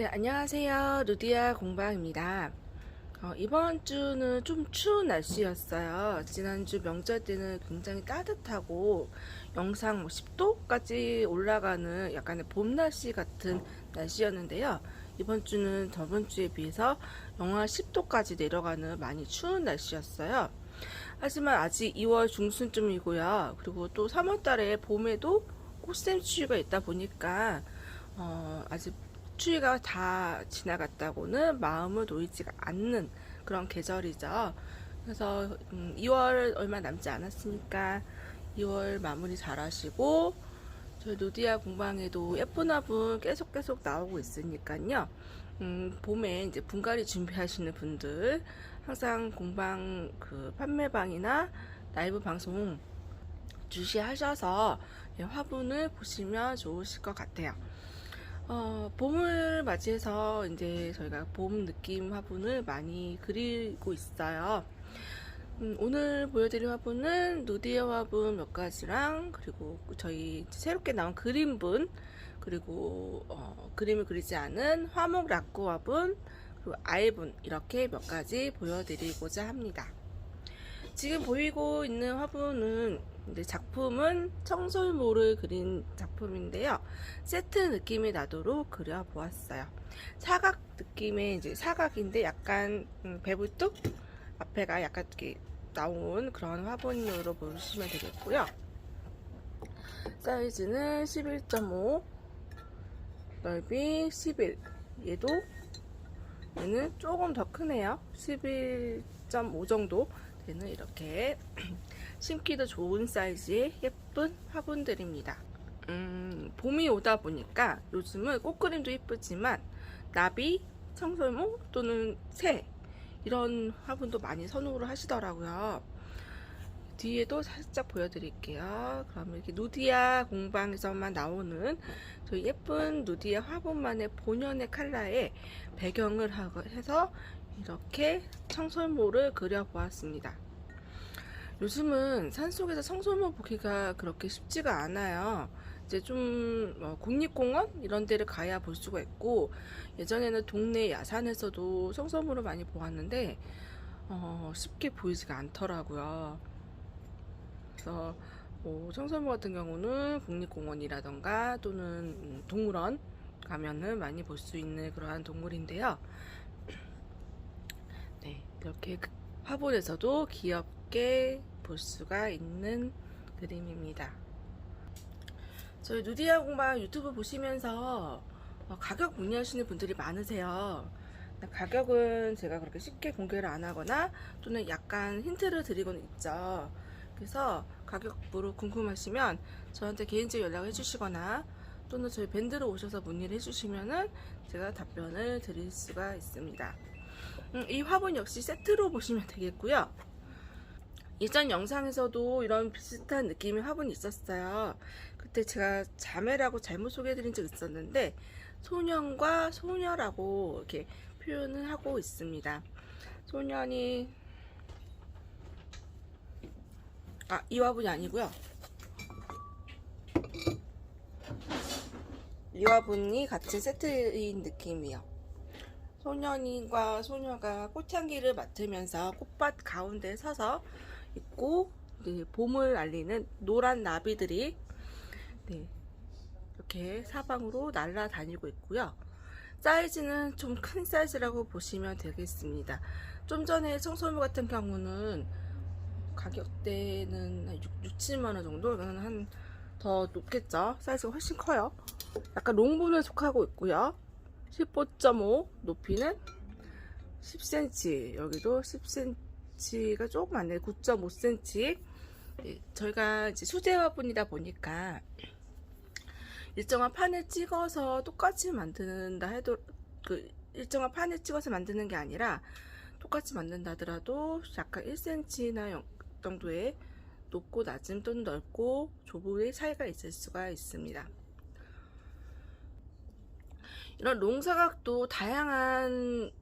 네, 안녕하세요. 루디아 공방입니다. 어, 이번 주는 좀 추운 날씨였어요. 지난주 명절 때는 굉장히 따뜻하고 영상 뭐 10도까지 올라가는 약간의 봄 날씨 같은 날씨였는데요. 이번 주는 저번 주에 비해서 영하 10도까지 내려가는 많이 추운 날씨였어요. 하지만 아직 2월 중순쯤이고요. 그리고 또 3월 달에 봄에도 꽃샘 추위가 있다 보니까 어, 아직 추위가 다 지나갔다고는 마음을 놓이지가 않는 그런 계절이죠. 그래서 음, 2월 얼마 남지 않았으니까 2월 마무리 잘 하시고 저희 노디아 공방에도 예쁜 화분 계속 계속 나오고 있으니까요. 음, 봄에 이제 분갈이 준비하시는 분들 항상 공방 그 판매방이나 라이브 방송 주시하셔서 예, 화분을 보시면 좋으실 것 같아요. 어, 봄을 맞이해서 이제 저희가 봄 느낌 화분을 많이 그리고 있어요. 음, 오늘 보여드릴 화분은 누디어 화분 몇 가지랑 그리고 저희 새롭게 나온 그림분 그리고 어, 그림을 그리지 않은 화목 락구 화분 그리고 아이분 이렇게 몇 가지 보여드리고자 합니다. 지금 보이고 있는 화분은 이제 작품은 청설모를 그린 작품인데요. 세트 느낌이 나도록 그려보았어요. 사각 느낌의 이제 사각인데 약간 음, 배불뚝 앞에가 약간 이렇게 나온 그런 화분으로 보시면 되겠고요. 사이즈는 11.5 넓이 11 얘도 얘는 조금 더 크네요. 11.5 정도 되는 이렇게 심기도 좋은 사이즈의 예쁜 화분들입니다. 음, 봄이 오다 보니까 요즘은 꽃그림도 예쁘지만 나비, 청설모 또는 새 이런 화분도 많이 선호를 하시더라고요. 뒤에도 살짝 보여드릴게요. 그러면 이렇게 누디아 공방에서만 나오는 저 예쁜 누디아 화분만의 본연의 컬러에 배경을 해서 이렇게 청설모를 그려보았습니다. 요즘은 산속에서 청설모 보기가 그렇게 쉽지가 않아요. 이제 좀 어, 국립공원 이런 데를 가야 볼 수가 있고 예전에는 동네 야산에서도 청설모를 많이 보았는데 어, 쉽게 보이지가 않더라고요. 그래서 뭐 청설모 같은 경우는 국립공원이라던가 또는 음, 동물원 가면은 많이 볼 수 있는 그러한 동물인데요. 네, 이렇게 그 화분에서도 귀엽게 볼 수가 있는 그림입니다. 저희 누디아 공방 유튜브 보시면서 어, 가격 문의하시는 분들이 많으세요. 가격은 제가 그렇게 쉽게 공개를 안 하거나 또는 약간 힌트를 드리고는 있죠. 그래서 가격부로 궁금하시면 저한테 개인적으로 연락을 해주시거나 또는 저희 밴드로 오셔서 문의를 해주시면은 제가 답변을 드릴 수가 있습니다. 음, 이 화분 역시 세트로 보시면 되겠고요. 이전 영상에서도 이런 비슷한 느낌의 화분이 있었어요. 그때 제가 자매라고 잘못 소개해드린 적 있었는데 소년과 소녀라고 이렇게 표현을 하고 있습니다. 소년이 아, 이 화분이 아니고요. 이 화분이 같은 세트인 느낌이에요. 소년이과 소녀가 꽃향기를 맡으면서 꽃밭 가운데 서서 있고 네, 봄을 알리는 노란 나비들이 네, 이렇게 사방으로 날아다니고 있고요. 사이즈는 좀 큰 사이즈라고 보시면 되겠습니다. 좀 전에 청소부 같은 경우는 가격대는 한 6, 7만원 정도? 이거는 한 더 높겠죠? 사이즈가 훨씬 커요. 약간 롱분에 속하고 있고요. 15.5 높이는 10cm 여기도 10cm 가 조금 안 돼요 9.5cm 네, 저희가 이제 수제 화분이다 보니까 일정한 판을 찍어서 똑같이 만든다 해도 그 일정한 판을 찍어서 만드는 게 아니라 똑같이 만든다 하더라도 약간 1cm나 정도의 높고 낮음 또는 넓고 좁음의 차이가 있을 수가 있습니다. 이런 롱사각도 다양한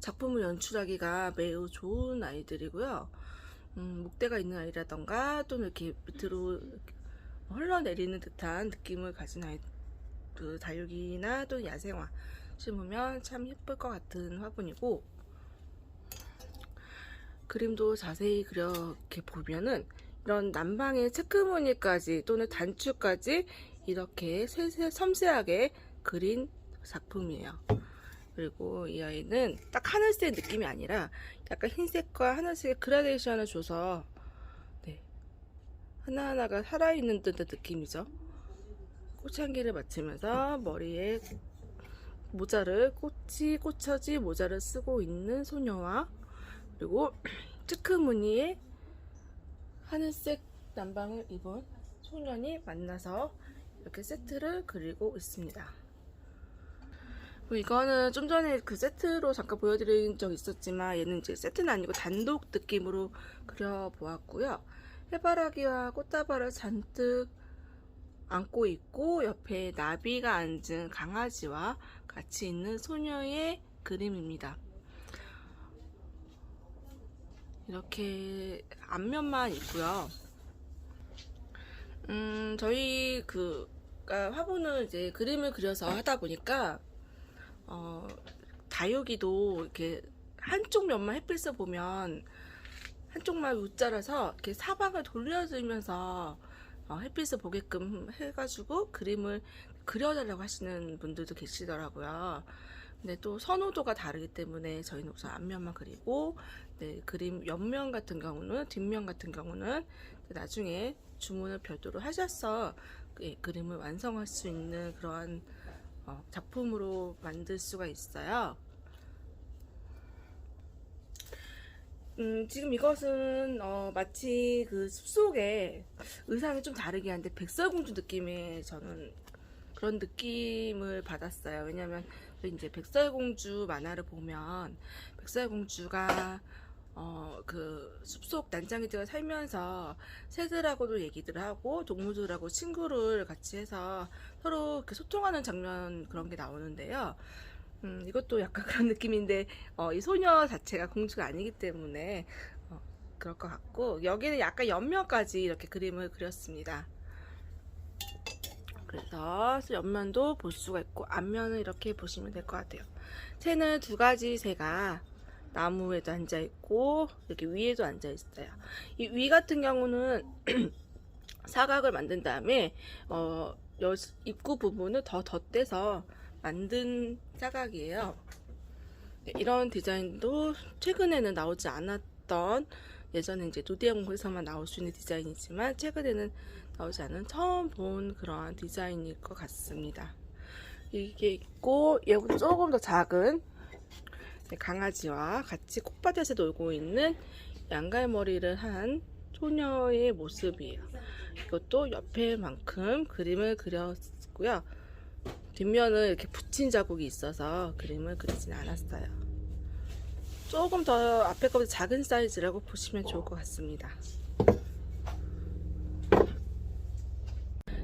작품을 연출하기가 매우 좋은 아이들이고요. 음, 목대가 있는 아이라던가 또는 이렇게 밑으로 흘러내리는 듯한 느낌을 가진 아이, 그 다육이나 또 야생화 심으면 참 예쁠 것 같은 화분이고 그림도 자세히 그려 이렇게 보면은 이런 난방의 체크무늬까지 또는 단추까지 이렇게 섬세하게 그린 작품이에요. 그리고 이 아이는 딱 하늘색 느낌이 아니라 약간 흰색과 하늘색의 그라데이션을 줘서 네, 하나하나가 살아있는 듯한 느낌이죠. 꽃향기를 맡으면서 머리에 모자를 꽃이 꽂혀지 모자를 쓰고 있는 소녀와 그리고 체크 무늬의 하늘색 남방을 입은 소년이 만나서 이렇게 세트를 그리고 있습니다. 그리고 이거는 좀 전에 그 세트로 잠깐 보여드린 적 있었지만 얘는 이제 세트는 아니고 단독 느낌으로 그려보았고요. 해바라기와 꽃다발을 잔뜩 안고 있고 옆에 나비가 앉은 강아지와 같이 있는 소녀의 그림입니다. 이렇게 앞면만 있고요. 음, 저희 그 그러니까 화분을 이제 그림을 그려서 하다 보니까 어, 다육이도 이렇게 한쪽 면만 햇빛을 보면 한쪽만 웃자라서 이렇게 사방을 돌려주면서 어, 햇빛을 보게끔 해가지고 그림을 그려달라고 하시는 분들도 계시더라고요. 근데 또 선호도가 다르기 때문에 저희는 우선 앞면만 그리고 네, 그림 옆면 같은 경우는 뒷면 같은 경우는 나중에 주문을 별도로 하셔서 그, 예, 그림을 완성할 수 있는 그러한 어, 작품으로 만들 수가 있어요. 음, 지금 이것은 어, 마치 그 숲속에 의상이 좀 다르긴 한데 백설공주 느낌의 저는 그런 느낌을 받았어요. 왜냐면 이제 백설공주 만화를 보면 백설공주가 어, 그 숲속 난장이들과 살면서 새들하고도 얘기들 하고 동물들하고 친구를 같이 해서 서로 이렇게 소통하는 장면 그런 게 나오는데요. 음, 이것도 약간 그런 느낌인데 어, 이 소녀 자체가 공주가 아니기 때문에 어, 그럴 것 같고 여기는 약간 옆면까지 이렇게 그림을 그렸습니다. 그래서 옆면도 볼 수가 있고 앞면은 이렇게 보시면 될 것 같아요. 새는 두 가지 새가 나무에도 앉아 있고 이렇게 위에도 앉아 있어요. 이 위 같은 경우는 사각을 만든 다음에 어, 여, 입구 부분을 더 덧대서 만든 사각이에요. 네, 이런 디자인도 최근에는 나오지 않았던 예전에 이제 노디아공에서만 나올 수 있는 디자인이지만 최근에는 나오지 않은 처음 본 그러한 디자인일 것 같습니다. 이게 있고 얘보다 조금 더 작은 네, 강아지와 같이 콧밭에서 놀고 있는 양갈머리를 한 소녀의 모습이에요. 이것도 옆에만큼 그림을 그렸고요. 뒷면은 이렇게 붙인 자국이 있어서 그림을 그리진 않았어요. 조금 더 앞에 거보다 작은 사이즈라고 보시면 좋을 것 같습니다.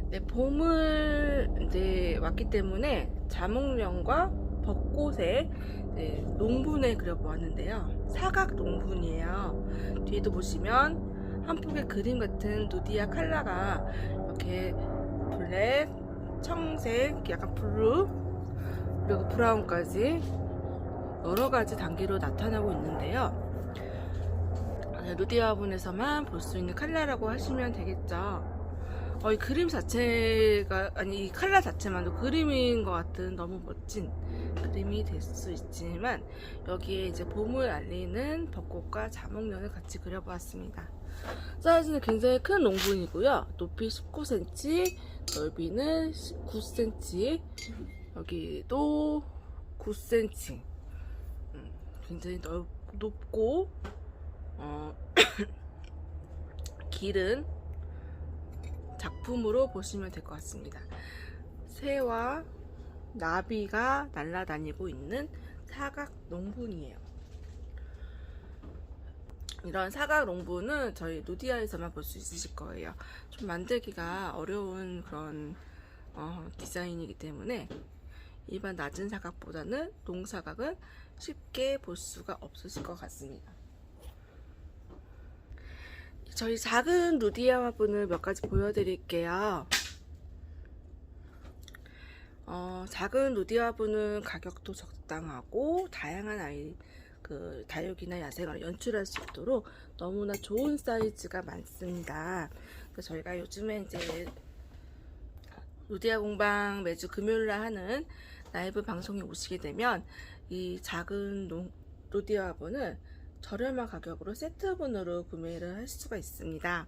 네, 봄을 이제 왔기 때문에 자목면과 벚꽃에 네, 농분을 그려보았는데요. 사각 농분이에요. 뒤에도 보시면 한 폭의 그림 같은 누디아 칼라가 이렇게 블랙, 청색, 약간 블루, 그리고 브라운까지 여러 가지 단계로 나타나고 있는데요. 누디아 분에서만 볼 수 있는 칼라라고 하시면 되겠죠. 어, 이 그림 자체가 아니 이 칼라 자체만도 그림인 것 같은 너무 멋진 그림이 될 수 있지만 여기에 이제 봄을 알리는 벚꽃과 자목면을 같이 그려보았습니다. 사이즈는 굉장히 큰 농분이고요. 높이 19cm, 넓이는 9cm, 여기도 9cm. 음, 굉장히 넓, 높고 어, 길은 작품으로 보시면 될 것 같습니다. 새와 나비가 날아다니고 있는 사각 농분이에요. 이런 사각 농분은 저희 누디아에서만 볼 수 있으실 거예요. 좀 만들기가 어려운 그런 어, 디자인이기 때문에 일반 낮은 사각보다는 동사각은 쉽게 볼 수가 없으실 것 같습니다. 저희 작은 루디아 화분을 몇 가지 보여드릴게요. 어, 작은 루디아부는 가격도 적당하고 다양한 아이 그 다육이나 야생을 연출할 수 있도록 너무나 좋은 사이즈가 많습니다. 그래서 저희가 요즘에 이제 루디아 공방 매주 금요일 날 하는 라이브 방송에 오시게 되면 이 작은 농- 루디아부는 저렴한 가격으로 세트분으로 구매를 할 수가 있습니다.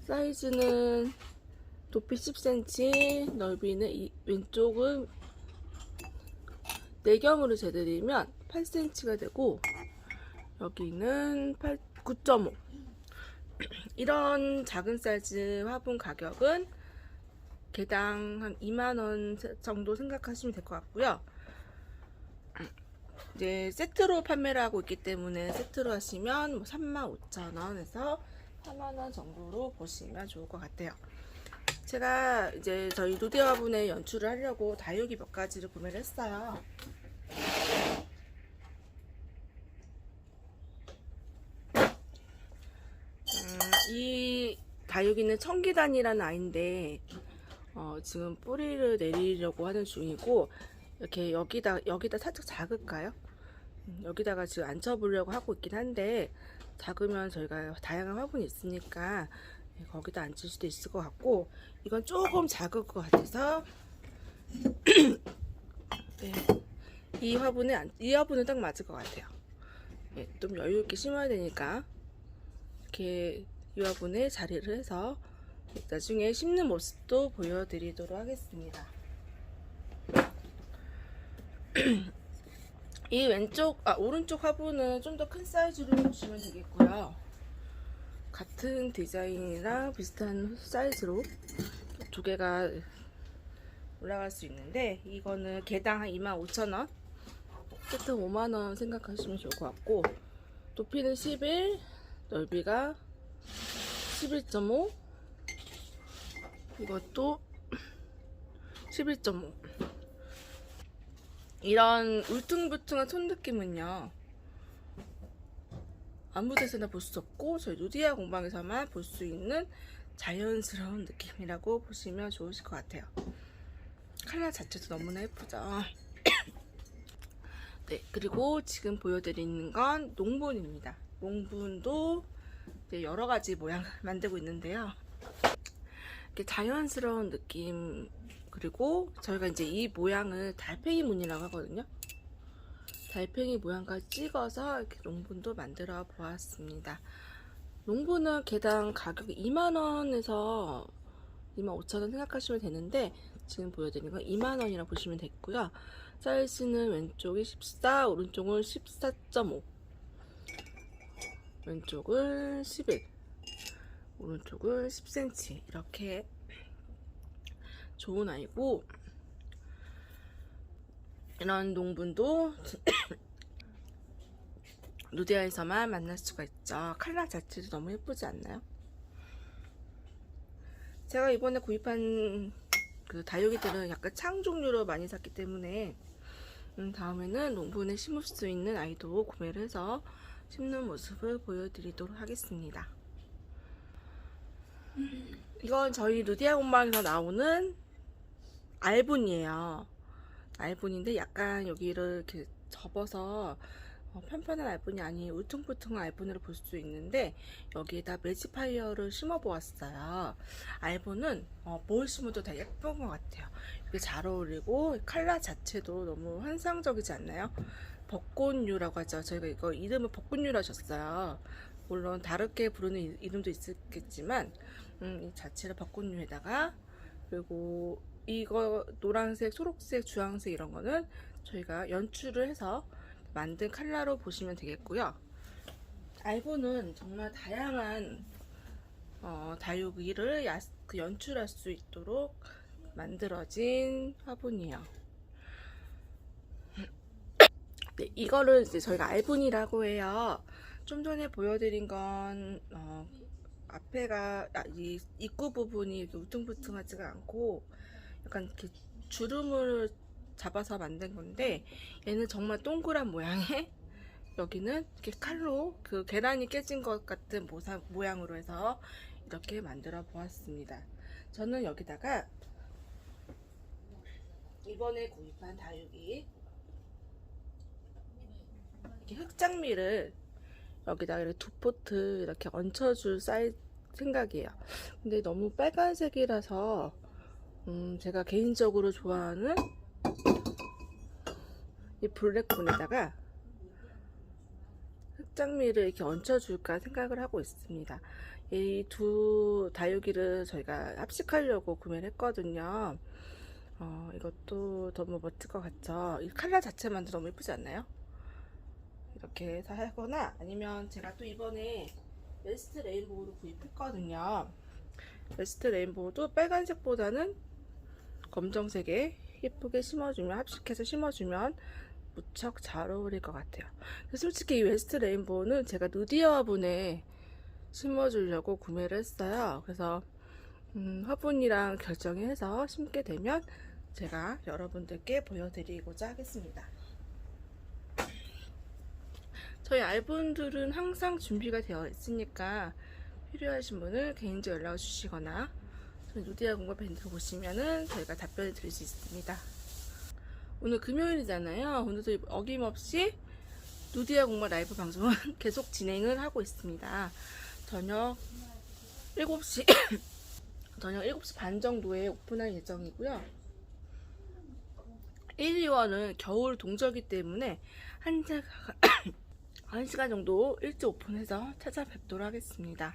사이즈는 높이 10cm, 넓이는 이- 왼쪽은 내경으로 재드리면 8cm가 되고 여기는 8, 9.5 이런 작은 사이즈 화분 가격은 개당 한 2만원 정도 생각하시면 될 것 같고요 이제 세트로 판매를 하고 있기 때문에 세트로 하시면 뭐 35,000원에서 4만원 정도로 보시면 좋을 것 같아요 제가 이제 저희 누디화분에 연출을 하려고 다육이 몇 가지를 구매를 했어요. 음, 이 다육이는 청기단이라는 아이인데 어, 지금 뿌리를 내리려고 하는 중이고 이렇게 여기다 여기다 살짝 작을까요? 음, 여기다가 지금 앉혀보려고 하고 있긴 한데 작으면 저희가 다양한 화분이 있으니까 네, 거기다 앉을 수도 있을 것 같고 이건 조금 작을 것 같아서 네, 이 화분에 안- 이 화분은 딱 맞을 것 같아요. 네, 좀 여유 있게 심어야 되니까 이렇게 이 화분에 자리를 해서 나중에 심는 모습도 보여드리도록 하겠습니다. 이 왼쪽 아 오른쪽 화분은 좀 더 큰 사이즈로 보시면 되겠고요. 같은 디자인이랑 비슷한 사이즈로 두 개가 올라갈 수 있는데 이거는 개당 한 25,000원 세트 5만원 생각하시면 좋을 것 같고 높이는 11 넓이가 11.5 이것도 11.5 이런 울퉁불퉁한 손 느낌은요 아무 데서나 볼 수 없고 저희 누디아 공방에서만 볼 수 있는 자연스러운 느낌이라고 보시면 좋으실 것 같아요. 컬러 자체도 너무나 예쁘죠. 네, 그리고 지금 보여드리는 건 농분입니다. 농분도 여러 가지 모양을 만들고 있는데요. 이렇게 자연스러운 느낌 그리고 저희가 이제 이 모양을 달팽이 무늬라고 하거든요. 달팽이 모양까지 찍어서 이렇게 농분도 만들어 보았습니다. 농분은 개당 가격이 2만원에서 25,000원 생각하시면 되는데 지금 보여드리는 건 2만원이라고 보시면 되고요. 사이즈는 왼쪽이 14, 오른쪽은 14.5 왼쪽은 11 오른쪽은 10cm 이렇게 좋은 아이고 이런 농분도 누디아에서만 만날 수가 있죠. 컬러 자체도 너무 예쁘지 않나요? 제가 이번에 구입한 그 다육이들은 약간 창 종류로 많이 샀기 때문에 음, 다음에는 농분에 심을 수 있는 아이도 구매를 해서 심는 모습을 보여드리도록 하겠습니다. 이건 저희 루디아 공방에서 나오는 알분이에요. 알분인데 약간 여기를 이렇게 접어서 어, 편편한 알분이 아닌 울퉁불퉁한 알분으로 볼 수 있는데 여기에다 매지파이어를 심어 보았어요. 알분은 어, 뭘 심어도 다 예쁜 것 같아요. 이게 잘 어울리고 컬러 자체도 너무 환상적이지 않나요? 벚꽃류라고 하죠. 저희가 이거 이름을 벚꽃류라 줬어요. 물론 다르게 부르는 이- 이름도 있겠지만 음, 이 자체를 벚꽃류에다가 그리고 이거 노란색, 초록색, 주황색 이런 거는 저희가 연출을 해서 만든 컬러로 보시면 되겠고요. 알보는 정말 다양한 어, 다육이를 야- 그 연출할 수 있도록 만들어진 화분이에요. 네, 이거를 이제 저희가 알분이라고 해요. 좀 전에 보여드린 건 어, 앞에가 아, 이 입구 부분이 이렇게 울퉁불퉁하지가 않고 약간 이렇게 주름을 잡아서 만든 건데 얘는 정말 동그란 모양의 여기는 이렇게 칼로 그 계란이 깨진 것 같은 모사, 모양으로 해서 이렇게 만들어 보았습니다. 저는 여기다가 이번에 구입한 다육이 이렇게 흑장미를 여기다 이렇게 두 포트 이렇게 얹혀줄 사이 생각이에요. 근데 너무 빨간색이라서 음, 제가 개인적으로 좋아하는 이 블랙본에다가 흑장미를 이렇게 얹혀줄까 생각을 하고 있습니다. 이 두 다육이를 저희가 합식하려고 구매를 했거든요. 어, 이것도 너무 멋질 것 같죠? 이 컬러 자체만도 너무 예쁘지 않나요? 이렇게 해서 하거나 아니면 제가 또 이번에 웨스트 레인보우를 구입했거든요. 웨스트 레인보우도 빨간색보다는 검정색에 예쁘게 심어주면 합식해서 심어주면 무척 잘 어울릴 것 같아요. 솔직히 이 웨스트 레인보우는 제가 누디아 화분에 심어주려고 구매를 했어요. 그래서 음, 화분이랑 결정해서 심게 되면 제가 여러분들께 보여드리고자 하겠습니다. 저희 알분들은 항상 준비가 되어 있으니까 필요하신 분은 개인적으로 연락을 주시거나 누디아 공간 밴드 보시면은 저희가 답변을 드릴 수 있습니다. 오늘 금요일이잖아요. 오늘도 어김없이 누디아 공간 라이브 방송은 계속 진행을 하고 있습니다. 저녁 7시 저녁 7시 반 정도에 오픈할 예정이고요. 1, 2월은 겨울 동절기 때문에 한, 시- 한 시간 정도 일찍 오픈해서 찾아뵙도록 하겠습니다.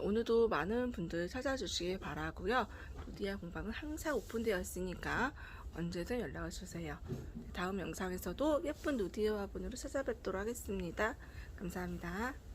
오늘도 많은 분들 찾아주시길 바라고요. 도디아 공방은 항상 오픈되어 있으니까 언제든 연락을 주세요. 다음 영상에서도 예쁜 누디아 화분으로 찾아뵙도록 하겠습니다. 감사합니다.